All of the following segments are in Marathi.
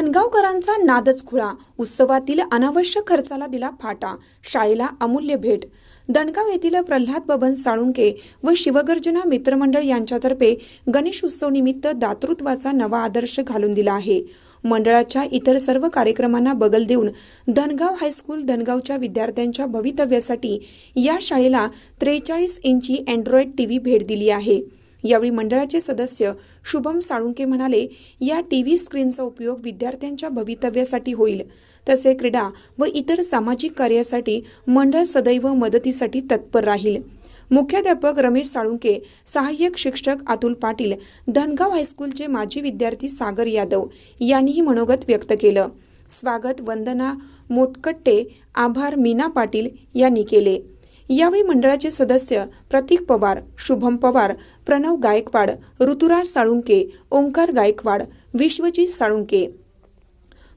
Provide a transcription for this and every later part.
धनगावकरांचा नादच खुळा. उत्सवातील अनावश्यक खर्चाला दिला फाटा. शाळेला अमूल्य भेट. धनगाव येथील प्रल्हाद बबन साळुंके व शिवगर्जना मित्रमंडळ यांच्यातर्फे गणेश उत्सव निमित्त दातृत्वाचा नवा आदर्श घालून दिला आहे. मंडळाच्या इतर सर्व कार्यक्रमांना बगल देऊन धनगाव हायस्कूल धनगावच्या विद्यार्थ्यांच्या भवितव्यासाठी या शाळेला त्रेचाळीस इंची अँड्रॉइड टीव्ही भेट दिली आहे. यावेळी मंडळाचे सदस्य शुभम साळुंके म्हणाले या टी व्ही स्क्रीनचा उपयोग विद्यार्थ्यांच्या भवितव्यासाठी होईल. तसे क्रीडा व इतर सामाजिक कार्यासाठी मंडळ सदैव मदतीसाठी तत्पर राहील. मुख्याध्यापक रमेश साळुंके सहाय्यक शिक्षक अतुल पाटील धनगाव हायस्कूलचे माजी विद्यार्थी सागर यादव यांनीही मनोगत व्यक्त केलं. स्वागत वंदना मोटकट्टे आभार मीना पाटील यांनी केले. यावेळी मंडळाचे सदस्य प्रतीक पवार शुभम पवार प्रणव गायकवाड ऋतुराज साळुंके ओंकार गायकवाड विश्वजीत साळुंके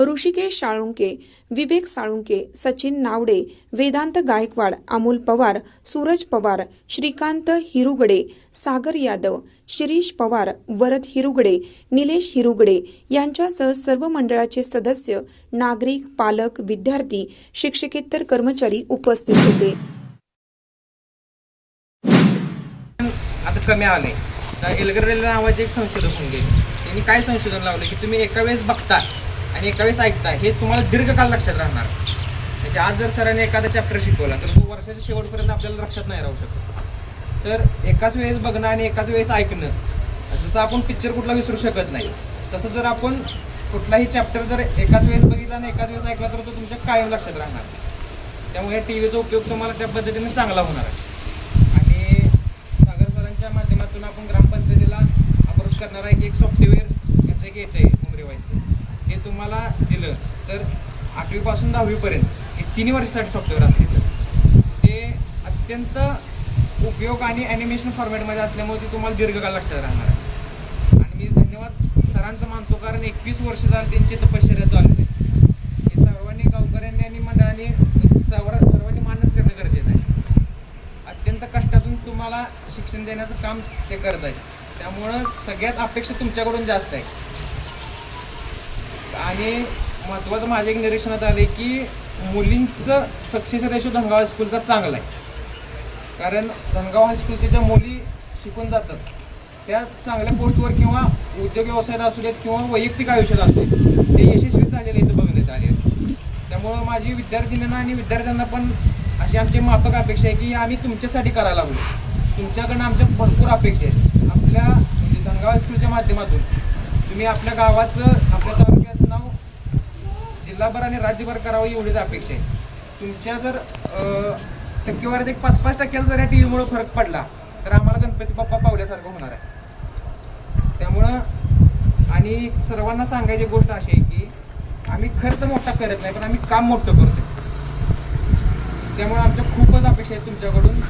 ऋषिकेश साळुंके विवेक साळुंके सचिन नावडे वेदांत गायकवाड अमोल पवार सूरज पवार श्रीकांत हिरुगडे सागर यादव शिरीष पवार वरद हिरुगडे निलेश हिरुगडे यांच्यासह सर्व मंडळाचे सदस्य नागरिक पालक विद्यार्थी शिक्षकेतर कर्मचारी उपस्थित होते. आता कमी आले. तर एलगरेल नावाचे एक संशोधक होऊन गेले. त्यांनी काय संशोधन लावलं? की तुम्ही एका वेळेस बघता आणि एका वेळेस ऐकता हे तुम्हाला दीर्घकाल लक्षात राहणार. म्हणजे आज जर सरांनी एखादा चॅप्टर शिकवला तर तो वर्षाच्या शेवटपर्यंत आपल्याला लक्षात नाही राहू शकत. तर एकाच वेळेस बघणं आणि एकाच वेळेस ऐकणं जसं आपण पिक्चर कुठला विसरू शकत नाही तसं जर आपण कुठलाही चॅप्टर जर एकाच वेळेस बघितला आणि एकाच वेळेस ऐकला तर तो तुमच्या कायम लक्षात राहणार. त्यामुळे टी व्हीचा उपयोग तुम्हाला त्या पद्धतीने चांगला होणार आहे आणि सागर सरांच्या माध्यमातून आपण ग्रामपंचायतीला अप्रोच करणार आहे की एक सॉफ्टवेअर याचं एक येतं आहे मुंबईवाईचं हे तुम्हाला दिलं तर आठवीपासून दहावीपर्यंत. हे तिन्ही वर्षासाठी सॉफ्टवेअर असते सर ते अत्यंत उपयोग आणि ॲनिमेशन फॉर्मॅटमध्ये असल्यामुळे ते तुम्हाला दीर्घकाळ लक्षात राहणार आहे. आणि मी धन्यवाद सरांचं मानतो कारण एकवीस वर्ष झाले त्यांची तपश्चर्या चालू आहे. हे सर्वांनी गावकऱ्यांनी आणि मंडळांनी सर्व सर्वांनी मान्यच करणं गरजेचं आहे. अत्यंत कष्टातून तुम्हाला शिक्षण देण्याचं काम ते करत आहेत. त्यामुळं सगळ्यात अपेक्षा तुमच्याकडून जास्त आहे. आणि महत्त्वाचं माझ्या एक निरीक्षणात आले की मुलींचं सक्सेस रेशो धनगाव हायस्कूलचा चांगला आहे. कारण धनगाव हायस्कूलच्या ज्या मुली शिकून जातात त्या चांगल्या पोस्टवर किंवा उद्योग व्यवसायात असू देत किंवा वैयक्तिक आयुष्यात असू देत ते यशस्वी झालेले इथं बघण्यात आले आहेत. त्यामुळं माझी विद्यार्थिनींना आणि विद्यार्थ्यांना पण अशी आमची माफक अपेक्षा आहे की आम्ही तुमच्यासाठी करायला लागलो तुमच्याकडनं आमच्या भरपूर अपेक्षा आहेत. आपल्या म्हणजे धनगाव हायस्कूलच्या माध्यमातून तुम्ही आपल्या गावाचं आपल्या जिल्हाभर आणि राज्यभर करावं एवढीच अपेक्षा आहे. तुमच्या जर टक्केवारीत एक पाच पाच टक्क्याचा जर या टी व्हीमुळे फरक पडला तर आम्हाला गणपती बाप्पा पावल्यासारखं होणार आहे. त्यामुळं आणि सर्वांना सांगायची गोष्ट अशी आहे की आम्ही खर्च मोठा करत नाही पण आम्ही काम मोठं करतो त्यामुळे आमच्या खूपच अपेक्षा आहेत तुमच्याकडून.